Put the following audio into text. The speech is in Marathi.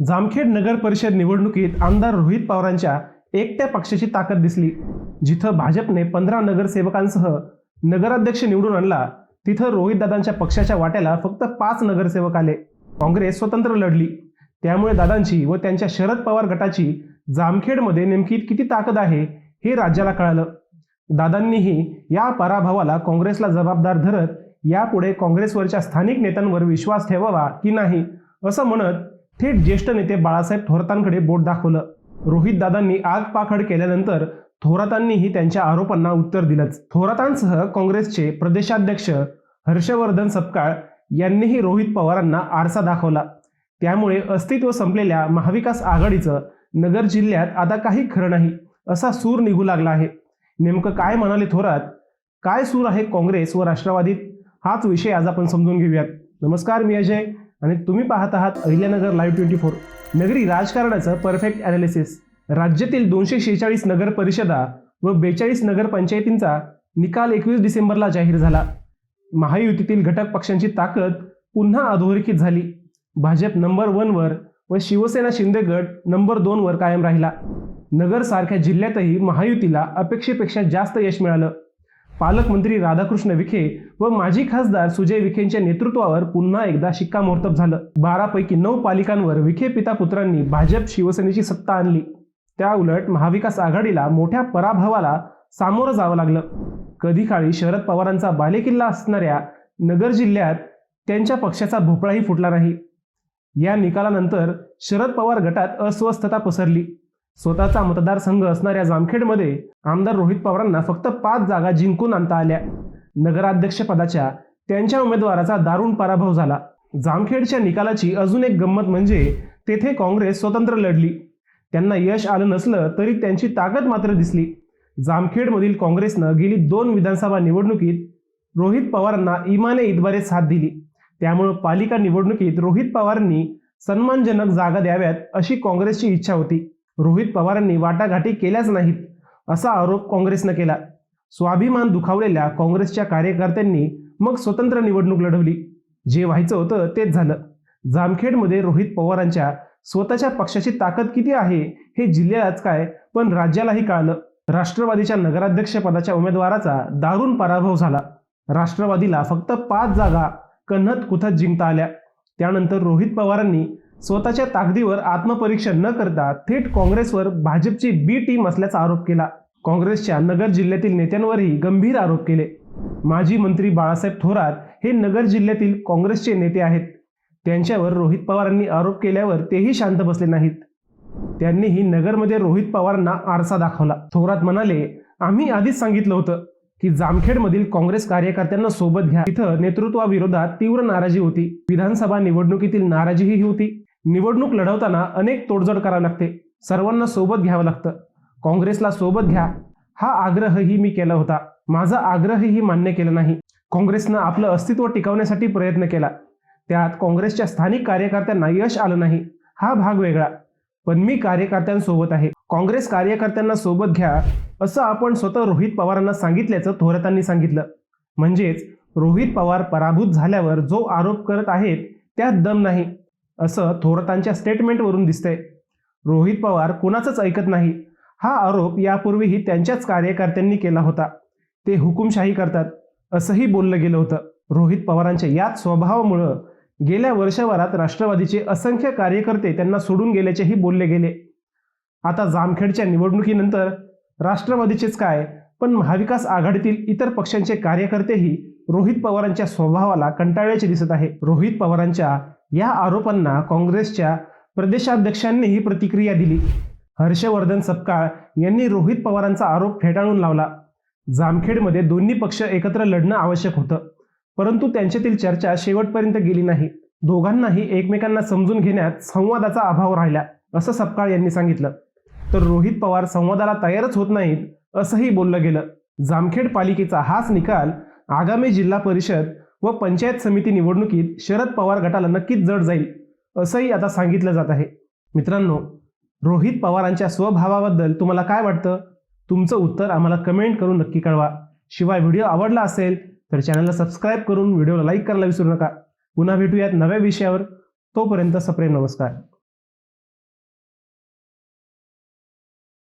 जामखेड नगर परिषद निवडणुकीत आमदार रोहित पवारांच्या एकट्या पक्षाची ताकद दिसली. जिथं भाजपने पंधरा नगरसेवकांसह नगराध्यक्ष निवडून आणला तिथं रोहितदादांच्या पक्षाच्या वाट्याला फक्त पाच नगरसेवक आले. काँग्रेस स्वतंत्र लढली. त्यामुळे दादांची व त्यांच्या शरद पवार गटाची जामखेडमध्ये नेमकी किती ताकद आहे हे राज्याला कळालं. दादांनीही या पराभवाला काँग्रेसला जबाबदार धरत यापुढे काँग्रेसवरच्या स्थानिक नेत्यांवर विश्वास ठेवावा की नाही असं म्हणत थेट ज्येष्ठ नेते बाळासाहेब थोरातांकडे बोट दाखवलं. रोहित दादांनी आग पाखड केल्यानंतर थोरातांनीही त्यांच्या आरोपांना उत्तर दिलंच. थोरातांसह काँग्रेसचे प्रदेशाध्यक्ष हर्षवर्धन सपकाळ यांनीही रोहित पवारांना आरसा दाखवला. त्यामुळे अस्तित्व संपलेल्या महाविकास आघाडीचं नगर जिल्ह्यात आता काही खरं नाही असा सूर निघू लागला आहे. नेमकं काय म्हणाले थोरात? काय सूर आहे काँग्रेस व राष्ट्रवादीत? हाच विषय आज आपण समजून घेऊयात. नमस्कार मी अजय. आणि तुम्ही पाहत आहात अहिल्यानगर लाईव्ह ट्वेंटी फोर नगरी राजकारणाचं परफेक्ट ॲनालिसिस राज्यातील दोनशे शेहेचाळीस नगर परिषदा व बेचाळीस नगरपंचायतींचा निकाल एकवीस डिसेंबरला जाहीर झाला. महायुतीतील घटक पक्षांची ताकद पुन्हा अधोरेखित झाली. भाजप नंबर वनवर व शिवसेना शिंदे गट नंबर दोनवर कायम राहिला. नगरसारख्या जिल्ह्यातही महायुतीला अपेक्षेपेक्षा जास्त यश मिळालं. पालकमंत्री राधाकृष्ण विखे व माजी खासदार सुजय विखेंच्या नेतृत्वावर पुन्हा एकदा शिक्कामोर्तब झालं. बारापैकी नऊ पालिकांवर विखे पिता पुत्रांनी भाजप शिवसेनेची सत्ता आणली. त्या उलट महाविकास आघाडीला मोठ्या पराभवाला सामोरं जावं लागलं. कधी काळी शरद पवारांचा बालेकिल्ला असणाऱ्या नगर जिल्ह्यात त्यांच्या पक्षाचा भोपळाही फुटला नाही. या निकालानंतर शरद पवार गटात अस्वस्थता पसरली. स्वतःचा मतदारसंघ असणाऱ्या जामखेडमध्ये आमदार रोहित पवारांना फक्त पाच जागा जिंकून आणता आल्या. नगराध्यक्षपदाच्या त्यांच्या उमेदवाराचा दारुण पराभव झाला. जामखेडच्या निकालाची अजून एक गंमत म्हणजे तेथे काँग्रेस स्वतंत्र लढली. त्यांना यश आलं नसलं तरी त्यांची ताकद मात्र दिसली. जामखेडमधील काँग्रेसनं गेली दोन विधानसभा निवडणुकीत रोहित पवारांना इमाने इतबारे साथ दिली. त्यामुळं पालिका निवडणुकीत रोहित पवारांनी सन्मानजनक जागा द्याव्यात अशी काँग्रेसची इच्छा होती. रोहित पवारांनी वाटाघाटी केल्याच नाहीत असा आरोप काँग्रेसनं केला. स्वाभिमान दुखावलेल्या काँग्रेसच्या कार्यकर्त्यांनी मग स्वतंत्र निवडणूक लढवली. जे व्हायचं होतं तेच झालं. जामखेडमध्ये रोहित पवारांच्या स्वतःच्या पक्षाची ताकद किती आहे हे जिल्ह्यालाच काय पण राज्यालाही कळालं. राष्ट्रवादीच्या नगराध्यक्षपदाच्या उमेदवाराचा दारुण पराभव झाला. राष्ट्रवादीला फक्त पाच जागा कन्हत कुथत जिंकता आल्या. त्यानंतर रोहित पवारांनी स्वतःच्या ताकदीवर आत्मपरीक्षण न करता थेट काँग्रेसवर भाजपची बी टीम असल्याचा आरोप केला. काँग्रेसच्या नगर जिल्ह्यातील नेत्यांवरही गंभीर आरोप केले. माजी मंत्री बाळासाहेब थोरात हे नगर जिल्ह्यातील काँग्रेसचे नेते आहेत. त्यांच्यावर रोहित पवारांनी आरोप केल्यावर तेही शांत बसले नाहीत. त्यांनीही नगरमध्ये रोहित पवारांना आरसा दाखवला. थोरात म्हणाले आम्ही आधीच सांगितलं होतं की जामखेडमधील काँग्रेस कार्यकर्त्यांना सोबत घ्या. इथं नेतृत्वाविरोधात तीव्र नाराजी होती. विधानसभा निवडणुकीतील नाराजीही होती. निवडणूक लढवताना अनेक तोडजोड करावी लागते. सर्वांना सोबत घ्यावं लागतं. काँग्रेसला सोबत घ्या. हा आग्रहही मी केला होता. माझा आग्रहही मान्य केला नाही. काँग्रेसनं आपलं अस्तित्व टिकवण्यासाठी प्रयत्न केला. त्यात काँग्रेसच्या स्थानिक कार्यकर्त्यांना यश आलं नाही. हा भाग वेगळा. पण मी कार्यकर्त्यांसोबत आहे. काँग्रेस कार्यकर्त्यांना सोबत घ्या असं आपण स्वतः रोहित पवारांना सांगितल्याचं थोरातांनी सांगितलं. म्हणजेच रोहित पवार पराभूत झाल्यावर जो आरोप करत आहेत त्यात दम नाही. असं थोरातांच्या स्टेटमेंटवरून दिसतंय. रोहित पवार कुणाचंच ऐकत नाही. हा आरोप यापूर्वीही त्यांच्याच कार्यकर्त्यांनी केला होता. ते हुकुमशाही करतात असंही बोललं गेलं होतं. रोहित पवारांच्या याच स्वभावामुळं गेल्या वर्षभरात राष्ट्रवादीचे असंख्य कार्यकर्ते त्यांना सोडून गेल्याचेही बोलले गेले. आता जामखेडच्या निवडणुकीनंतर राष्ट्रवादीचेच काय पण महाविकास आघाडीतील इतर पक्षांचे कार्यकर्तेही रोहित पवारांच्या स्वभावाला कंटाळल्याचे दिसत आहे. रोहित पवारांच्या या आरोपांना काँग्रेसच्या प्रदेशाध्यक्षांनीही प्रतिक्रिया दिली. हर्षवर्धन सपकाळ यांनी रोहित पवारांचा आरोप फेटाळून लावला. जामखेडमध्ये दोन्ही पक्ष एकत्र लढणं आवश्यक होतं. परंतु त्यांच्यातील चर्चा शेवटपर्यंत गेली नाही. दोघांनाही एकमेकांना समजून घेण्यात संवादाचा अभाव राहिला असं सपकाळ यांनी सांगितलं. तर रोहित पवार संवादाला तयारच होत नाहीत असंही बोललं गेलं. जामखेड पालिकेचा हाच निकाल आगामी जिल्हा परिषद व पंचायत समिती निवडणुकीत शरद पवार गटाला नक्कीच जड जाईल असंही आता सांगितलं जात आहे. मित्रांनो रोहित पवारांच्या स्वभावाबद्दल तुम्हाला काय वाटतं? तुमचं उत्तर आम्हाला कमेंट करून नक्की कळवा. शिवाय व्हिडिओ आवडला असेल तर चॅनलला सबस्क्राईब करून व्हिडिओला लाईक करायला विसरू नका. पुन्हा भेटूयात नव्या विषयावर. तोपर्यंत सप्रेम नमस्कार.